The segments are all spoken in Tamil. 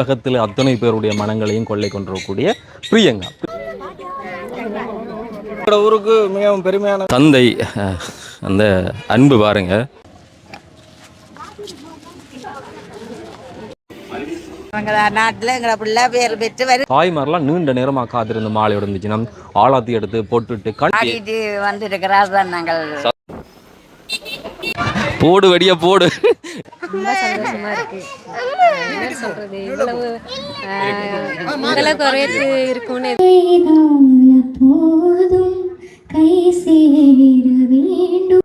உலகத்தில் அத்தனை பேருடைய மனங்களையும் கொள்ளை கொண்டிருக்கக்கூடிய பிரியங்கா. ஊருக்கு மிகவும் பெருமையான தந்தை அந்த அன்பு பாருங்க. நாட்டில் எங்களை பிள்ளை பேர் பெற்று வரும் தாய்மாரெல்லாம் நீண்ட நேரமாக காத்திருந்து மாலையோட இருந்துச்சுன்னா ஆளாத்தி எடுத்து போட்டுட்டு கண் ஆடிட்டு வந்திருக்கிறார் தான் நாங்கள். போடு வெடிய போடு. ரொம்ப சந்தோஷமா இருக்கு. என்ன சொல்றது? இவ்வளவு ஆஹ், உங்களுக்கு வரவேற்பு இருக்கும்னு கைதான போதும். கை சேர வேண்டும்.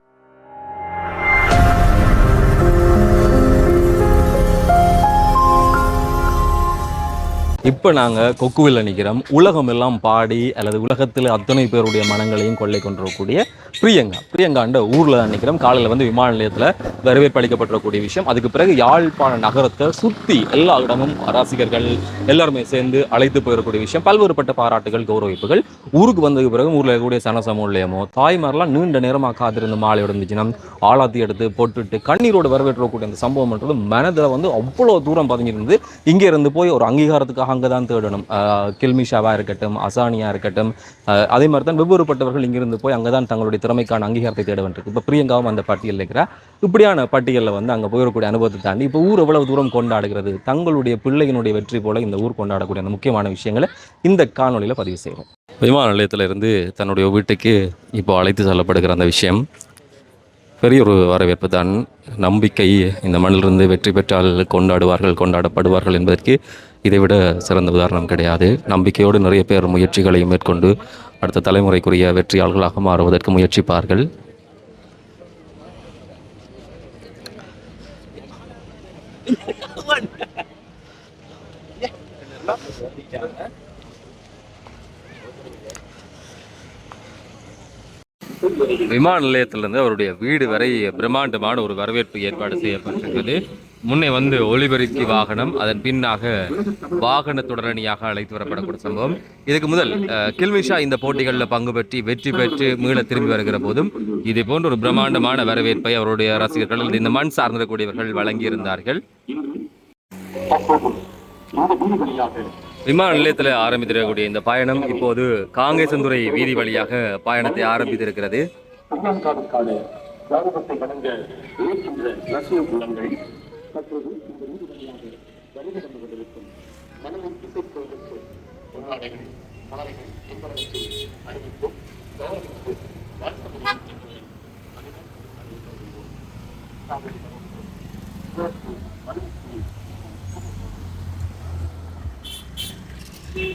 இப்போ நாங்கள் கொக்குவில் நிற்கிறோம் உலகம் எல்லாம் பாடி அல்லது உலகத்தில் அத்தனை பேருடைய மனங்களையும் கொள்ளை கொண்டிருக்கக்கூடிய பிரியங்கா. பிரியங்காண்ட ஊரில் தான் நிற்கிறோம் காலையில் வந்து விமான நிலையத்தில் வரவேற்பு அளிக்கப்பட்டிருக்கக்கூடிய விஷயம். அதுக்கு பிறகு யாழ்ப்பாண நகரத்தை சுற்றி எல்லா இடமும் ரசிகர்கள் எல்லாருமே சேர்ந்து அழைத்து போயிடக்கூடிய விஷயம். பல்வேறுபட்ட பாராட்டுகள் கௌரவிப்புகள். ஊருக்கு வந்ததுக்கு பிறகு ஊரில் இருக்கக்கூடிய சனசமூல்யமோ தாய்மாரெலாம் நீண்ட நேரமாக காத்திருந்து மாலையோட இருந்துச்சுன்னா ஆளாத்தி எடுத்து போட்டுட்டு கண்ணீரோடு வரவேற்றக்கூடிய அந்த சம்பவம்ன்றது மனதில் வந்து அவ்வளோ தூரம் பதிஞ்சிருந்து இங்கே இருந்து போய் ஒரு அங்கீகாரத்துக்காக அங்கே தான் தேடணும் கில்மிஷாவாக இருக்கட்டும் அசானியாக இருக்கட்டும் அதே மாதிரி தான் வெவ்வேறுபட்டவர்கள் இங்கிருந்து போய் அங்கே தான் தங்களுடைய திறமைக்கான அங்கீகாரத்தை தேட வேண்டியிருக்கு இப்போ பிரியங்காவும் அந்த பட்டியலில் இருக்கிறா. இப்படியான பட்டியலில் வந்து அங்கே போயிடக்கூடிய அனுபவத்தை தாண்டி இப்போ ஊர் எவ்வளவு தூரம் கொண்டாடுகிறது தங்களுடைய பிள்ளையினுடைய வெற்றி போல இந்த ஊர் கொண்டாடக்கூடிய அந்த முக்கியமான விஷயங்களை இந்த காணொலியில் பதிவு செய்கிறோம் விமான நிலையத்திலிருந்து தன்னுடைய வீட்டுக்கு இப்போ அழைத்து செல்லப்படுகிற அந்த விஷயம் பெரிய ஒரு வரவேற்பு தான். நம்பிக்கை இந்த மண்ணிலிருந்து வெற்றி பெற்றால் கொண்டாடுவார்கள் கொண்டாடப்படுவார்கள் என்பதற்கு இதைவிட சிறந்த உதாரணம் கிடையாது. நம்பிக்கையோடு நிறைய பேர் முயற்சிகளை மேற்கொண்டு அடுத்த தலைமுறைக்குரிய வெற்றியாளர்களாக மாறுவதற்கு முயற்சிப்பார்கள். விமான நிலையத்திலிருந்து அவருடைய வீடு வரை பிரம்மாண்டமான ஒரு வரவேற்பு ஏற்பாடு செய்யப்பட்டிருக்கிறது. முன்னே வந்து ஒளிபெருக்கி வாகனம் அதன் பின்னாக வாகன தொடரணியாக அழைத்து வரப்படக்கூடிய சம்பவம். இதுக்கு முதல் கில்மிஷா இந்த போட்டிகளில் பங்கு பெற்றி வெற்றி பெற்று மீள திரும்பி வருகிற போதும் இதே போன்ற ஒரு பிரம்மாண்டமான வரவேற்பை அவருடைய ரசிகர்கள் அல்லது இந்த மண் சார்ந்திருக்கக்கூடியவர்கள் வழங்கியிருந்தார்கள். விமான நிலையத்தில் ஆரம்பித்திருக்கக்கூடிய இந்த பயணம் இப்போது காங்கேசந்துறை வீதி வழியாக பயணத்தை ஆரம்பித்திருக்கிறது. தற்போது இந்த வருகை தந்து கொண்டிருக்கும் மனதின் மாலைகள் கௌரவித்து வாழ்த்து முடியும்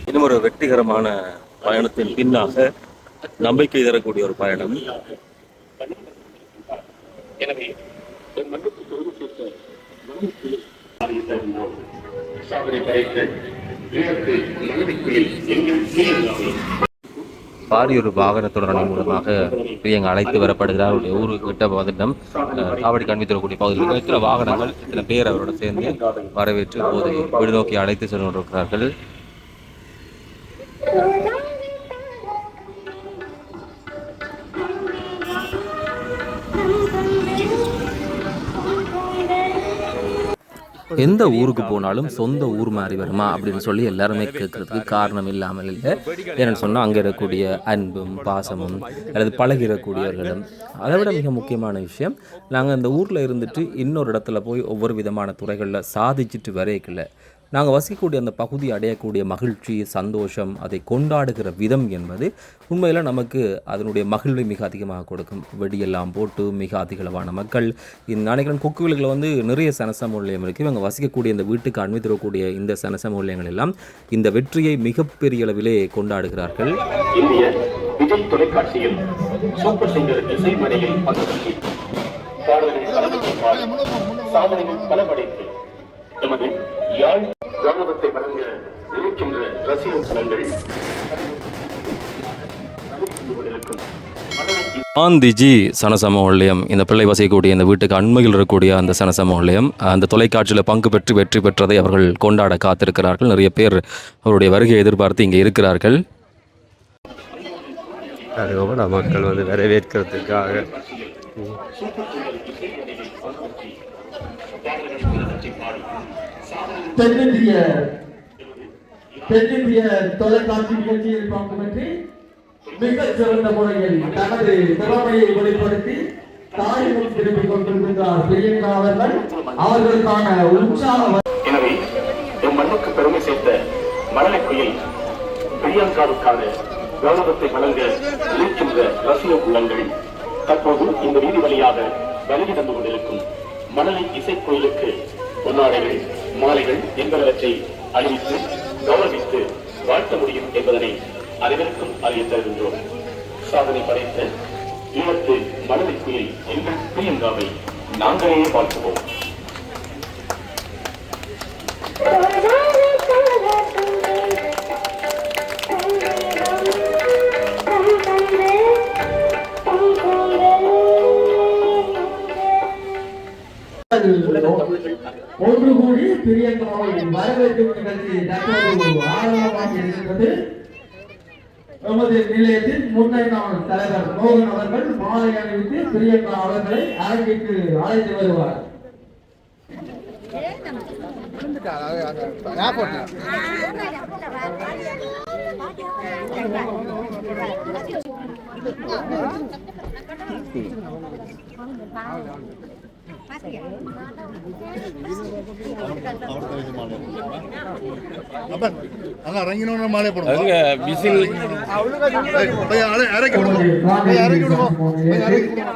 இன்னும் ஒரு வெற்றிகரமான பயணத்தின் பின்னாக நம்பிக்கை தரக்கூடிய ஒரு பயணம். எனவே என் பெருமை சேர்த்த பாரியூர் வாகனத்துடன் மூலமாக பிரியங்க அழைத்து வரப்படுகிறார். அவருடைய ஊருக்கு கிட்ட வந்துட்டம் காவடி காண்பித்தரக்கூடிய பகுதியில் இத்தனை வாகனங்கள் இத்தனை பேர் அவரோட சேர்ந்து வரவேற்று போதை வீடு நோக்கி அழைத்து சென்று கொண்டிருக்கிறார்கள். எந்த ஊருக்கு போனாலும் சொந்த ஊர் மாதிரி வருமா அப்படின்னு சொல்லி எல்லாருமே கேட்கறதுக்கு காரணம் இல்லாமல் இல்லை. ஏன்னு சொன்னால் அங்கே இருக்கக்கூடிய அன்பும் பாசமும் அல்லது பழகிறக்கூடியவர்களும் அதை விட மிக முக்கியமான விஷயம் நாங்கள் அந்த ஊரில் இருந்துட்டு இன்னொரு இடத்துல போய் ஒவ்வொரு விதமான துறைகளில் சாதிச்சுட்டு வரைக்கல நாங்கள் வசிக்கக்கூடிய அந்த பகுதி அடையக்கூடிய மகிழ்ச்சி சந்தோஷம் அதை கொண்டாடுகிற விதம் என்பது உண்மையில் நமக்கு அதனுடைய மகிழ்வை மிக அதிகமாக கொடுக்கும். வெடியெல்லாம் போட்டு மிக அதிகளவான மக்கள். இந்த நினைக்கிறேன் கொக்குவில்களை வந்து நிறைய சனசமூல்யம் இருக்குது இவங்க வசிக்கக்கூடிய இந்த வீட்டுக்கு அனுமதிக்கக்கூடிய இந்த சனசமூல்யங்கள் எல்லாம் இந்த வெற்றியை மிகப்பெரிய அளவிலே கொண்டாடுகிறார்கள். இந்திய விஜய் தொலைக்காட்சியில் சூப்பர் சிங்கர் இசைமனையில் பங்கேற்று பாடல்கள் பல படைத்து யாழ் கௌரவத்தை வழங்க இருக்கின்ற ரசிக பலங்கள் கொண்டிருக்கும் மனதின் காந்திஜி சனசமூல்யம். இந்த பிள்ளை வசிக்கக்கூடிய இந்த வீட்டுக்கு அண்மையில் இருக்கக்கூடிய அந்த சனசமூல்யம் அந்த தொலைக்காட்சியில் பங்கு பெற்று வெற்றி பெற்றதை அவர்கள் கொண்டாட காத்திருக்கிறார்கள். நிறைய பேர் அவருடைய வருகையை எதிர்பார்த்து இங்கே இருக்கிறார்கள். அதுக்கப்புறம் மக்கள் வந்து வரவேற்கிறதுக்காக. தென்னிந்திய தென்னிந்திய தொலைக்காட்சி நிகழ்ச்சியில் பங்கு பெற்று மிகச் சிறந்த முறையில் தனது திறமையை வெளிப்படுத்தி தாயகம் திரும்பிக் கொண்டிருக்கின்றார் பிரியங்கா அவர்கள். அவர்களுக்கான உற்சாக எனவே எம் மண்ணுக்கு பெருமை சேர்த்த மழலை குயில் பிரியங்காவுக்கான கௌரவத்தை வழங்க இருக்கின்ற ரசிக உள்ளங்கள் தற்போது இந்த வீதி வழியாக வருகை தந்து கொண்டிருக்கும் மணலை இசைக்கோயிலுக்கு பொன்னாடைகள் மாலைகள் என்பனவற்றை அணிவித்து கௌரவித்து வாழ்த்த முடியும் என்பதனை அனைவருக்கும் அறிய தருகின்றோம். சாதனை படைத்த ஈழத்து மணலை எங்கள் பிரியங்காவை நாங்களே வாழ்த்துவோம். ஒன்று கூடி பிரியங்காவை வரவேற்கும் நிகழ்ச்சி தற்போது ஆரம்பமாக இருக்கிறது நமது நிலையத்தில் முன்னாள் தலைவர் மோகன் அவர்கள் மாலை அணிவித்து பிரியங்கா அவர்களை அரங்கிற்கு அழைத்து வருவார் அங்க இறங்கினோட மாலை போடுவோம் அரை- இறக்கி விடுவோம் இறக்கி விடுவோம் இறக்கி விடுவோம்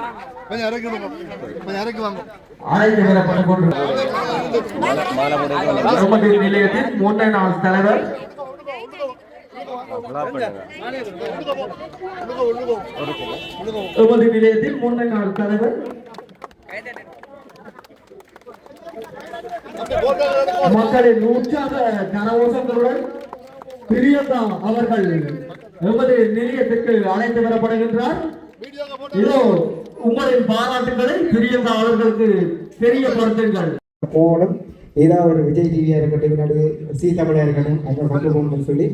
கொஞ்சம் இறக்கி விடுவோம் கொஞ்சம் இறக்கி வாங்க நிலையத்தில் முன்னாள் நாள் தலைவர் நமது நிலையத்தில் முன்னாள் நாள் தலைவர். மக்களின் உற்சாக கனவோசங்களுடன் பிரியதா அவர்கள் எமது நிலையத்திற்கு அழைத்து வரப்படுகின்றார். இதோ உங்களின் பாராட்டுகளை பிரியதா அவர்களுக்கு தெரியப்படுத்துங்கள். போகணும். ஏதாவது ஒரு விஜய் டிவியா இருக்கட்டும் சீ சி தமிழாக இருக்கட்டும் அங்கே கொண்டு போகணும்னு சொல்லி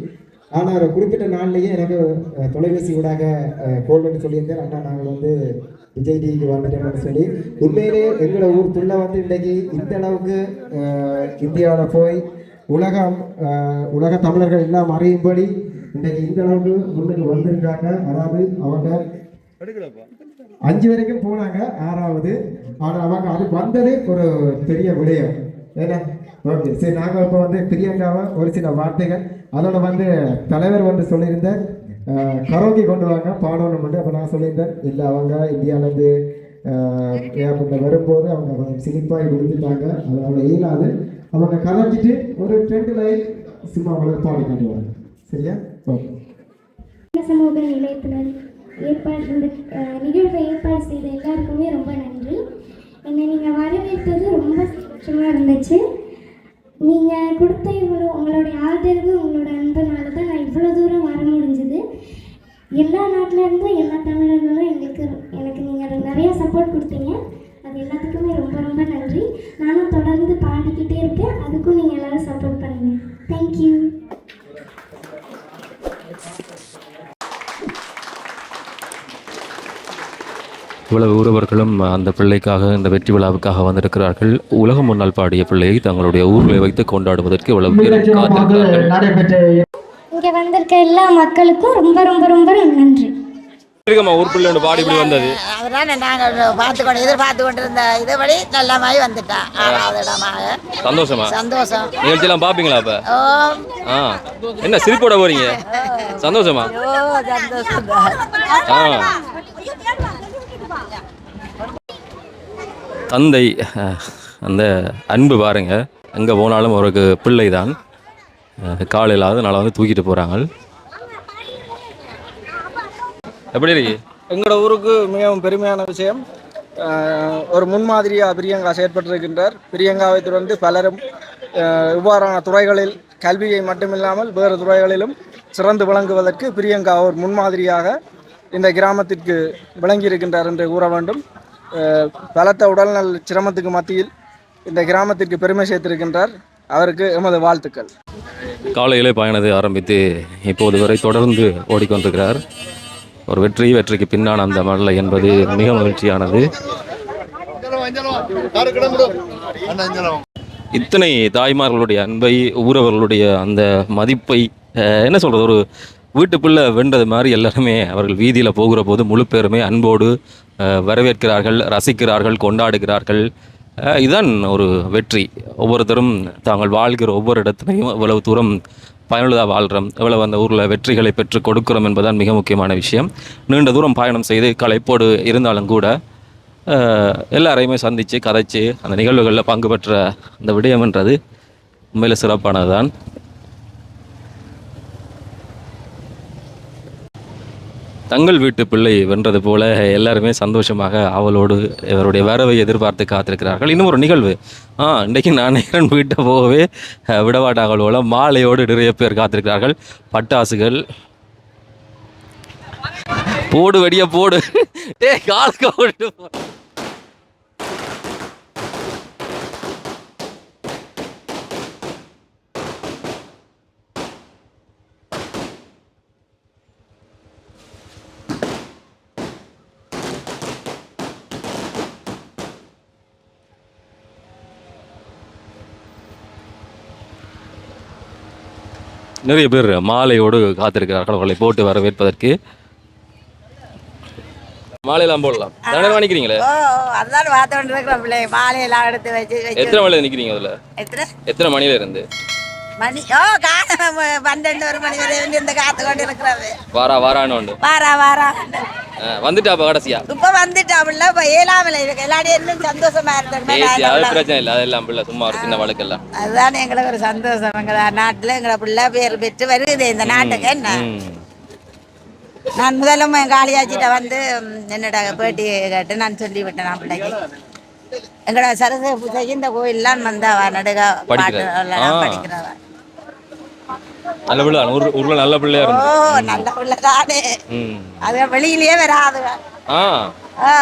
ஆனால் ஒரு குறிப்பிட்ட நாள்லேயே எனக்கு தொலைபேசி ஊடாக கோல் பண்ணி சொல்லியிருந்தேன். அண்ணா நாங்கள் வந்து விஜய் டிவிக்கு வந்துட்டோம்னு சொல்லி. உண்மையிலே எங்களோட ஊர் துள்ள வந்து இன்றைக்கி இந்த அளவுக்கு இந்தியாவில் போய் உலகம் உலக தமிழர்கள் எல்லாம் அறியும்படி இன்றைக்கு இந்த அளவுக்கு முன்னுக்கு வந்திருக்காங்க. அதாவது அவங்க அஞ்சு வரைக்கும் போனாங்க ஆறாவது. ஆனால் அவங்க அது வந்தது ஒரு பெரிய விடயம். ஏன்னா ஓகே சரி நாங்கள் இப்போ வந்து பிரியங்காவை ஒரு சில வார்த்தைகள் அதோட வந்து தலைவர் வந்து சொல்லியிருந்த கரோக்கி கொண்டு வாங்க பாடணும் மட்டும் அப்போ நான் சொல்லியிருந்தேன் இல்லை அவங்க இந்தியாவிலேருந்து ஏற்பட்ட வரும்போது அவங்க கொஞ்சம் சிரிப்பாக விழுந்துட்டாங்க. அது அவங்க இயலாது. அவங்க கலைச்சிட்டு ஒரு ரெண்டு லைன் சும்மா அவங்களுக்கு பாடி காட்டுவாங்க சரியா? ஓகே சமூக நிலையத்தினர் ஏற்பாடு இந்த நிகழ்வை ஏற்பாடு செய்த எல்லாருக்குமே ரொம்ப நன்றி. என்னை நீங்கள் வரவேற்பது ரொம்ப சந்தோஷமாக இருந்துச்சு. நீங்கள் கொடுத்த இவ்வளோ உங்களுடைய ஆதரவு உங்களோட அன்பனால தான் நான் இவ்வளோ தூரம் வர முடிஞ்சுது. எல்லா நாட்டிலேருந்தும் எல்லா தமிழர்களும் எங்களுக்கு எனக்கு நீங்கள் நிறையா சப்போர்ட் கொடுத்தீங்க. அது எல்லாத்துக்குமே ரொம்ப ரொம்ப நன்றி. நானும் தொடர்ந்து பாடிக்கிட்டே இருக்கேன். அதுக்கும் நீங்கள் எல்லோரும் சப்போர்ட் பண்ணுங்க. தேங்க்யூ இவ்வளவு உறவர்களும் அந்த பிள்ளைக்காக இந்த வெற்றி விழாவுக்காக வந்திருக்கிறார்கள். உலகம் முன்னால் பாடிய பிள்ளையை தங்களுடைய ஊரில் வைத்து கொண்டாடுவதற்கு இவ்வளவு காத்திருக்கிறார்கள். இங்கே வந்திருக்க எல்லா மக்களுக்கும் ரொம்ப ரொம்ப ரொம்ப நன்றி. இருக்கம்மா ஊர் பிள்ளை ஒன்று பாடி இப்படி வந்தது? அதனால நாங்கள் பார்த்து கொண்டு எதிர்பார்த்து கொண்டிருந்த இதுபடி நல்ல மாதிரி வந்துட்டான் ஆறாவது இடமாக. சந்தோஷமா? சந்தோஷம். நிகழ்ச்சியெல்லாம் பார்ப்பீங்களா அப்ப? ஓ. ஆ. என்ன சிரிப்போட போறீங்க? சந்தோஷமா? சந்தோஷம் ஆ. தந்தை அந்த அன்பு பாருங்க. எங்கே போனாலும் அவருக்கு பிள்ளை தான் காலையில் அதனால் வந்து தூக்கிட்டு போகிறாங்க எப்படி இருக்கு? எங்களோட ஊருக்கு மிகவும் பெருமையான விஷயம் ஒரு முன்மாதிரியாக பிரியங்கா செயற்பட்டிருக்கின்றார். பிரியங்காவை தொடர்ந்து பலரும் இவ்வாறான துறைகளில் கல்வியை மட்டுமில்லாமல் வேறு துறைகளிலும் சிறந்து விளங்குவதற்கு பிரியங்கா ஒரு முன்மாதிரியாக இந்த கிராமத்திற்கு விளங்கியிருக்கின்றார் என்று கூற வேண்டும். பலத்த உடல்நல சிரமத்துக்கு மத்தியில் இந்த கிராமத்திற்கு பெருமை சேர்த்திருக்கின்றார். அவருக்கு எமது வாழ்த்துக்கள். காலையிலே பயணத்தை ஆரம்பித்து இப்போது வரை தொடர்ந்து ஓடிக்கொண்டிருக்கிறார். ஒரு வெற்றி வெற்றிக்கு பின்னான அந்த மழலை என்பது மிக மகிழ்ச்சியானது. இத்தனை தாய்மார்களுடைய அன்பை ஊரவர்களுடைய அந்த மதிப்பை என்ன சொல்கிறது ஒரு வீட்டுக்குள்ளே வென்றது மாதிரி எல்லாருமே அவர்கள் வீதியில் போகிற போது முழு பேருமே அன்போடு வரவேற்கிறார்கள் ரசிக்கிறார்கள் கொண்டாடுகிறார்கள். இதுதான் ஒரு வெற்றி. ஒவ்வொருத்தரும் தாங்கள் வாழ்கிற ஒவ்வொரு இடத்துலையும் இவ்வளவு தூரம் பயனுள்ளதாக வாழ்கிறோம் எவ்வளவு அந்த ஊரில் வெற்றிகளை பெற்று கொடுக்கிறோம் என்பதுதான் மிக முக்கியமான விஷயம். நீண்ட தூரம் பயணம் செய்து களைப்போடு இருந்தாலும் கூட எல்லாரையுமே சந்தித்து கதைச்சு அந்த நிகழ்வுகளில் பங்கு பெற்ற அந்த விடயம்ன்றது உண்மையில் சிறப்பானது தான் தங்கள் வீட்டு பிள்ளை வென்றது போல எல்லாருமே சந்தோஷமாக அவளோடு இவருடைய வரவை எதிர்பார்த்து காத்திருக்கிறார்கள். இன்னும் ஒரு நிகழ்வு. ஆ இன்றைக்கு நான் நேரன் வீட்டை போகவே அஹ், போல மாலையோடு நிறைய பேர் காத்திருக்கிறார்கள். பட்டாசுகள். போடு வெடிய போடு. டே காலுக்கு போட்டு நிறைய பேர் மாலையோடு காத்திருக்கிறார்கள். அவர்களை போட்டு வரவேற்பதற்கு. மாலையெல்லாம் போடலாம். தானே நினைக்கிறீங்களே? ஓ அதுதான் பார்த்து கொண்டு இருக்கிறோம் பிள்ளை. மாலையெல்லாம் எடுத்து வச்சு எத்தனை மணில நிக்கிறீங்க அதுல? எத்தனை? எத்தனை மணில இருந்து? மணி ஓ காலம் பன்னெண்டு ஒரு மணி வரை இந்த காத்து கொண்டு இருக்கிறது வாரா வாரான்னு உண்டு. வாரா வாரா. அஹ் வந்துட்டா அப்ப கடைசியா? இப்ப வந்துட்டாப்புல இப்ப ஏழாமல இருக்கு. எல்லாரும் இன்னும் சந்தோஷமா இருந்தாங்க பிரச்சனை இல்லை. அதெல்லாம் பிள்ளை சும்மா ஒரு சின்ன வழக்கெல்லாம் அதுதான் எங்களுக்கு ஒரு சந்தோஷம். எங்க நாட்டுல எங்களை பிள்ளை பேர் பெற்று வருது. இந்த நாட்டுக்கு என்ன. நான் முதலும் என் காளியாச்சிட்ட வந்து என்னோட பேட்டி கேட்டு நான் சொல்லி விட்டேன் நான் பிள்ளைக்கு. எங்களோட சரஸ்வதி பூஜைக்கு இந்த கோயில்லாம் வந்தாவா நடுக பாட்டு. படிக்கிறவா. நல்ல பிள்ளை ஊர் ஊர்ல நல்ல பிள்ளையா ஓ இருந்து நல்ல பிள்ளை தானே ம். அது வெளியிலயே வராது. ஆ. ஆ.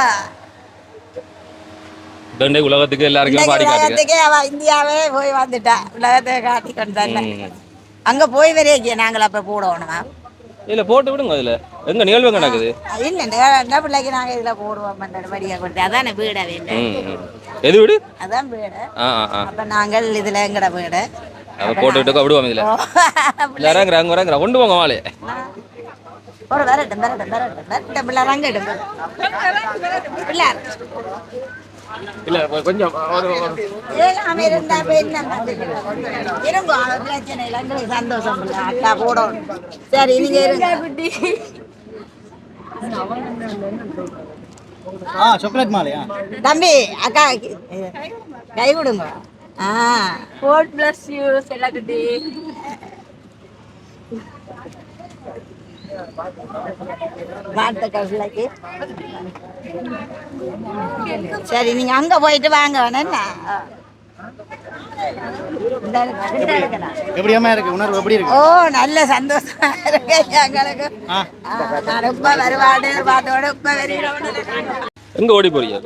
தண்டை உலகத்துக்கு எல்லாருக்கும் இன்னைக்கு பாடி காட்டுங்க. உலகத்துக்கே அவ இந்தியாவே போய் வந்துட்டா. உலகத்தை காட்டி கொண்டு தானே ம். அங்க போய் வரைக்கும் நாங்கள் அப்ப போடணுமா இல்ல போட்டு விடுங்க அதுல. எங்க நிகழ்வு எங்க நடக்குது இல்ல இந்த பிள்ளைக்கு நாங்க இதுல போடுவோம் படிக்க கொடுத்து. அதானே வீட வேண்டும் ம் ம். எது விடு? அதான் வீடு. ஆ ஆ ஆ. அப்ப நாங்கள் இதுல எங்கட வீடு? அதை போட்டு விட்டு விடுவோம் இதுல இல்ல இறங்குற கொண்டு போங்க மாலையை ஒரு வரட்டும் வரட்டும் வரட்டும் வரட்டும் பிள்ளை ரங்கிடும் பிள்ளை இல்ல கொஞ்சம் ஒரு ஒரு- ஏழாம இருந்தா இப்ப என்ன இருங்க அது பிரச்சனை இல்லை. எங்களுக்கு சந்தோஷம் இல்லை அக்கா போடணும் சரி நீங்க இருங்க. குட்டி. ஆ சாக்லேட் மாலையா? தம்பி அக்கா கை கொடுங்க. ஆ. கோட் பிளஸ் யூ செல்லக்குட்டி. சரி நீங்க அங்க போயிட்டு வாங்க வேணா. எப்படியாம இருக்கு? உணர்வு எப்படி இருக்கு? ஓ நல்ல சந்தோஷமா இருக்கு எங்களுக்கு. நான் ரொம்ப வருவாடு பார்த்தோட ரொம்ப வருகிறோம் எங்க ஓடி போறீங்க?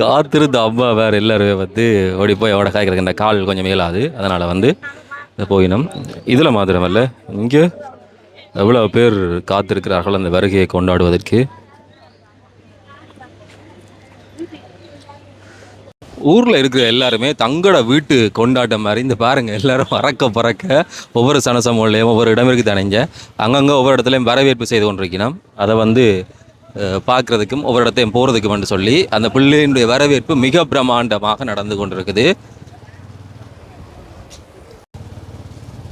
காத்திருந்த அம்மா வேற எல்லாருமே வந்து ஓடி போய் அவட காய்க்கிறது இந்த கால் கொஞ்சம் மேலாது. அதனால் வந்து இந்த போயினம். இதில் மாத்திரமல்ல இங்கே எவ்வளோ பேர் காத்திருக்கிறார்கள் அந்த வருகையை கொண்டாடுவதற்கு? ஊரில் இருக்கிற எல்லாருமே தங்களோட வீட்டு கொண்டாட்டம் மாதிரி இந்த பாருங்கள் எல்லாரும் பறக்க பறக்க ஒவ்வொரு சனசமூலையும் ஒவ்வொரு இடம் இருக்குது தானேங்க அங்கங்கே ஒவ்வொரு இடத்துலையும் வரவேற்பு செய்து கொண்டிருக்கணும் அதை வந்து பார்க்கறதுக்கும் ஒவ்வொரு இடத்தையும் போகிறதுக்கும் என்று சொல்லி அந்த பிள்ளையினுடைய வரவேற்பு மிக பிரமாண்டமாக நடந்து கொண்டிருக்குது.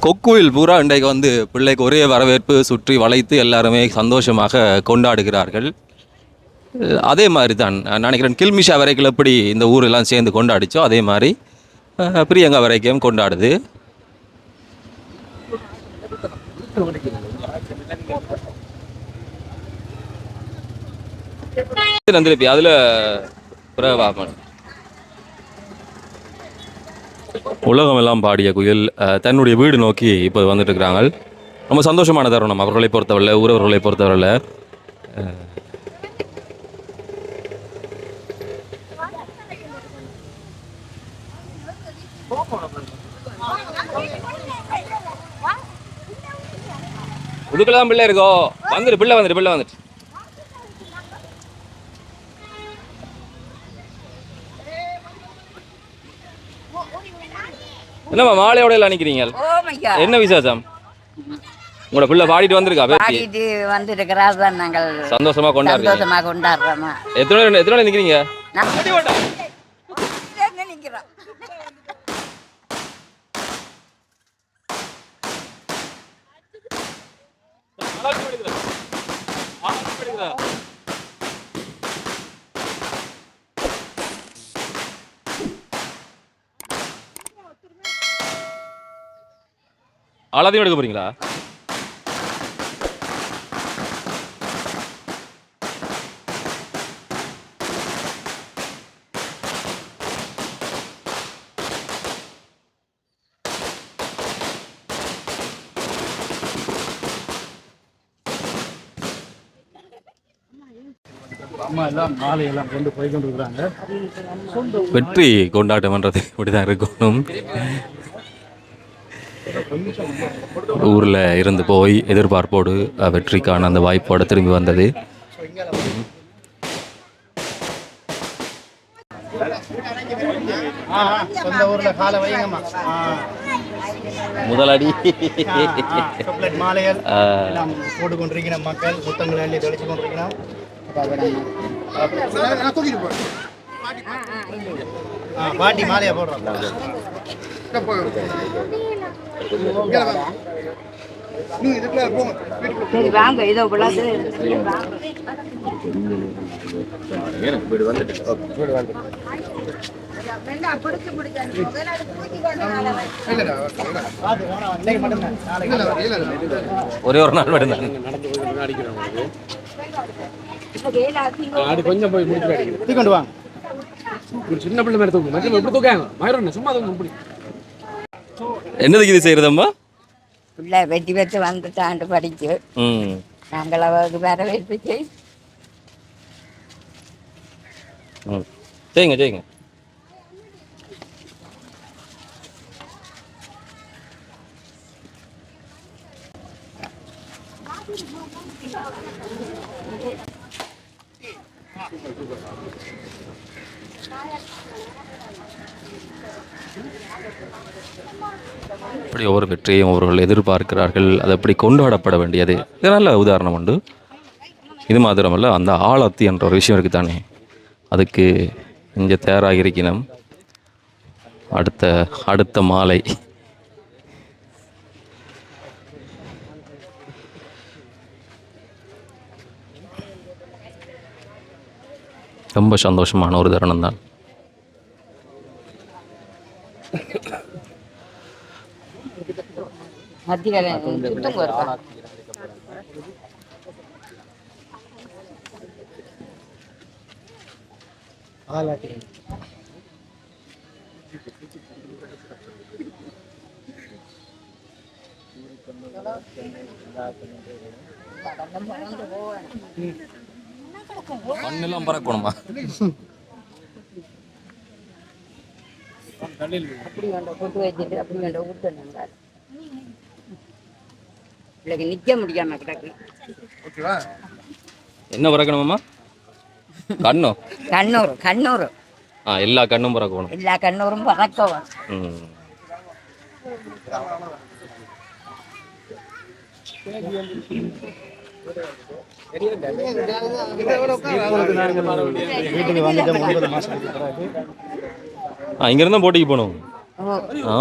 கொக்குவில் பூரா இன்றைக்கு வந்து பிள்ளைக்கு ஒரே வரவேற்பு சுற்றி வளைத்து எல்லாருமே சந்தோஷமாக கொண்டாடுகிறார்கள். அதே மாதிரி தான் நான் நினைக்கிறேன் கில்மிஷா வரைக்கும் எப்படி இந்த ஊரெல்லாம் சேர்ந்து கொண்டாடிச்சோ அதே மாதிரி பிரியங்கா வரைக்கும் கொண்டாடுது. நந்திருப்பி அதில் பிரபாமன் உலகமெல்லாம் பாடிய குயில் தன்னுடைய வீடு நோக்கி இப்போ வந்துட்டு இருக்கிறாங்க ரொம்ப சந்தோஷமான தருணம். அவர்களை பொறுத்தவரை ஊரவர்களை பொறுத்தவரையில். தான் பிள்ளை இருக்கோ? வந்துடு பிள்ளை வந்துடு பிள்ளை வந்துட்டு என்னம்மா மாலையோட எல்லாம் நிற்கிறீங்க ஓ மையா என்ன விசேஷம்? உங்களோட பிள்ளை பாடிட்டு வந்திருக்கா பாடிட்டு வந்திருக்கிறார் தான் நாங்கள். சந்தோஷமா கொண்டாடுறீங்க. சந்தோஷமா கொண்டாடுறோமா. எத்தனை எத்தனை நிற்கிறீங்க எங்க நிக்கிறோம் எல்லாத்தையும் எடுக்க போறீங்களா? வெற்றி கொண்டாட்டம்ன்றது இப்படிதான் இருக்கணும். ஊரில் இருந்து போய் எதிர்பார்ப்போடு வெற்றிக்கான அந்த வாய்ப்போட திரும்பி வந்தது முதலடி மாலைகள் அஹ், எல்லாம் போட்டு கொண்டிருக்கிற மக்கள் முத்தங்களை அள்ளி தெளிச்சு கொண்டிருக்கிறோம் பாட்டி மாலையை போடுறோம். சரி வாங்க இதோ விளாது இன்னைக்கு மட்டும்தான் நாளைக்கு ஒரே ஒரு நாள் மட்டும்தான். கொஞ்சம் போய் முடிச்சு தூக்கி கொண்டு வாங்க. ஒரு சின்ன பிள்ளை மாதிரி தூக்கும் மற்ற எப்படி தூக்காங்க. மயிரம் சும்மா தூக்கும் இப்படி. என்னதுக்கு இது செய்யறதம்மா? பிள்ளை வெட்டி வெட்டி வந்துட்டாண்டு படிச்சு நாங்கள் அவருக்கு வரவேற்பு செய் செய்யுங்க செய்யுங்க. இப்படி ஒவ்வொரு வெற்றியையும் அவர்கள் எதிர்பார்க்கிறார்கள். அது அப்படி கொண்டாடப்பட வேண்டியது? இது நல்ல உதாரணம் உண்டு. இது மாத்திரமல்ல அந்த ஆழத்தி என்ற ஒரு விஷயம் இருக்குது தானே அதுக்கு இங்கே தயாராக இருக்கணும் அடுத்த அடுத்த மாலை. ரொம்ப சந்தோஷமான ஒரு தருணம் தான் மத்தியில் சுத்தம் மண்ணெல்லாம் பறக்கணுமா? அப்படி வேண்டாம் கொண்டு வச்சுட்டு அப்படி வேண்டாம் விட்டுனாங்க பிள்ளைக்கு நிற்க முடியாம கிடக்கு. என்ன பறக்கணுமாம்மா? கண்ணோ? கண்ணூர் கண்ணூர் ஆ எல்லா கண்ணும் பறக்கணும். எல்லா கண்ணூரும் ம். வீட்டுக்கு ஒன்பது பிறகு ஆ இங்கேருந்து தான் போட்டிக்கு போகணும். ஆ.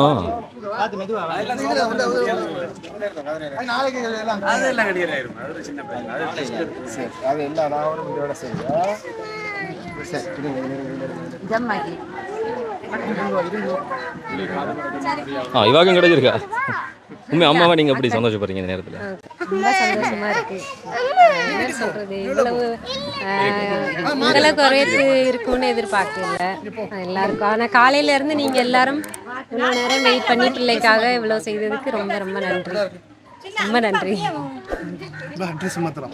இவாக்கும் கிடைச்சிருக்கா? உண்மை அம்மாவை நீங்கள் எப்படி சந்தோஷப்படுறீங்க இந்த நேரத்தில்? ரொம்ப சந்தோஷமா இருக்கு. என்ன சொல்றது? இவ்வளவு உங்களுக்கு வரவேற்பு இருக்கும்னு எதிர்பார்க்கல. எல்லாருக்கும். ஆனா காலையில இருந்து நீங்க எல்லாரும் இவ்வளவு நேரம் வெயிட் பண்ணி பிள்ளைக்காக இவ்வளவு செய்ததுக்கு ரொம்ப ரொம்ப நன்றி. ரொம்ப நன்றி. மாத்திரம்.